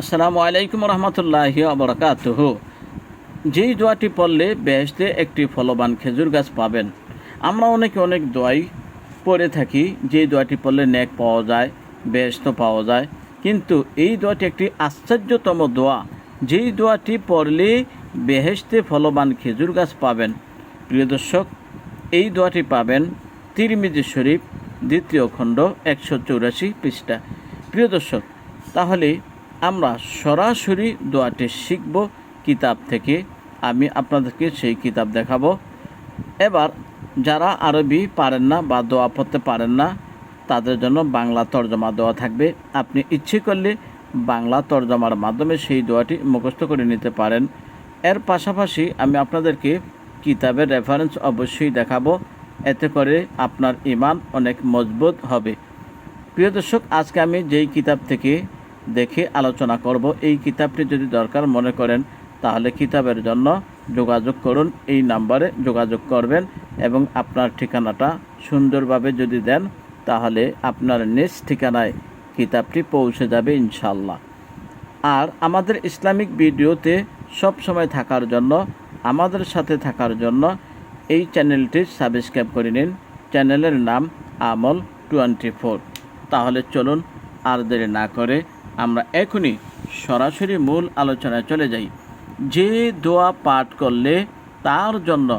আসসালামু আলাইকুম রহমতুল্লাহি আবরকাতুহ যেই দোয়াটি পড়লে বেহেশতে একটি ফলবান খেজুর গাছ পাবেন। আমরা অনেকে অনেক দোয়াই পড়ে থাকি যে দোয়াটি পড়লে নেক পাওয়া যায় বেহেশত পাওয়া যায়। কিন্তু এই দোয়াটি একটি আশ্চর্যতম দোয়া। যেই দোয়াটি পড়লে বেহেশতে ফলবান খেজুর গাছ পাবেন। প্রিয় দর্শক, এই দোয়াটি পাবেন তিরমিজি শরীফ, দ্বিতীয় খণ্ড, একশো চৌরাশি পৃষ্ঠা। প্রিয় দর্শক, তাহলে আমরা সরাসরি দোয়াটি শিখব কিতাব থেকে। আমি আপনাদেরকে সেই কিতাব দেখাবো। এবার যারা আরবি পারেন না বা দোয়া পড়তে পারেন না, তাদের জন্য বাংলা তর্জমা দেওয়া থাকবে। আপনি ইচ্ছে করলে বাংলা তর্জমার মাধ্যমে সেই দোয়াটি মুখস্থ করে নিতে পারেন। এর পাশাপাশি আমি আপনাদেরকে কিতাবের রেফারেন্স অবশ্যই দেখাবো। এতে করে আপনার ইমান অনেক মজবুত হবে। প্রিয় দর্শক, আজকে আমি যেই কিতাব থেকে দেখে আলোচনা করব। এই কিতাবটি যদি দরকার মনে করেন, তাহলে কিতাবের জন্য যোগাযোগ করুন। এই নাম্বারে যোগাযোগ করবেন এবং আপনার ঠিকানাটা সুন্দরভাবে যদি দেন, তাহলে আপনার নিজ ঠিকানায় কিতাবটি পৌঁছে যাবে ইনশাল্লাহ আর আমাদের ইসলামিক ভিডিওতে সব সময় থাকার জন্য, আমাদের সাথে থাকার জন্য এই চ্যানেলটি সাবস্ক্রাইব করে নিন। চ্যানেলের নাম আমল টোয়েন্টি ফোর। তাহলে চলুন আর দেরি না করে আমরা এখনই সরাসরি মূল আলোচনায় চলে যাই। যে দোয়া পাঠ করলে তার জন্য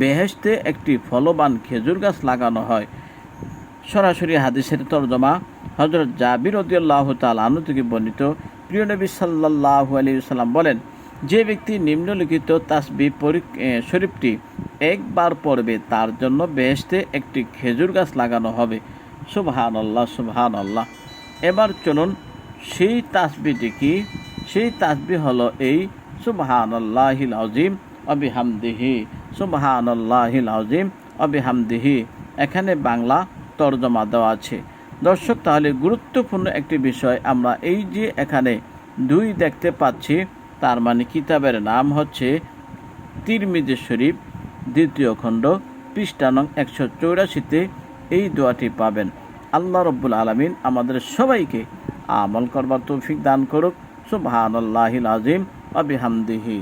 বেহেশতে একটি ফলবান খেজুর গাছ লাগানো হয়। সরাসরি হাদিসের তর্জমা হজরত জাবির রদিয়াল্লাহ আনু থেকে বর্ণিত। প্রিয় নবী সাল্লাহ আলী সাল্লাম বলেন, যে ব্যক্তি নিম্নলিখিত তাসবি শরীফটি একবার পড়বে তার জন্য বেহেশতে একটি খেজুর গাছ লাগানো হবে। সুবহান আল্লাহ সুবহান আল্লাহ এবার চলুন সেই তাসবিটি কি? সেই তাসবি হলো এই সুবহান আল্লাহিল আজিম অবিহামদিহি সুবহান আল্লাহিল আজিম অবিহামদিহি এখানে বাংলা তর্জমা দেওয়া আছে। দর্শক, তাহলে গুরুত্বপূর্ণ একটি বিষয় আমরা এই যে এখানে দুই দেখতে পাচ্ছি, তার মানে কিতাবের নাম হচ্ছে তিরমিজি শরীফ, দ্বিতীয় খণ্ড, পৃষ্ঠা নং একশো চৌরাশিতে এই দোয়াটি পাবেন। আল্লাহ রব্বুল আলমিন আমাদের সবাইকে আমল করবার তৌফিক দান করুক। সুবহানাল্লাহিল আজিম অবিহামদিহি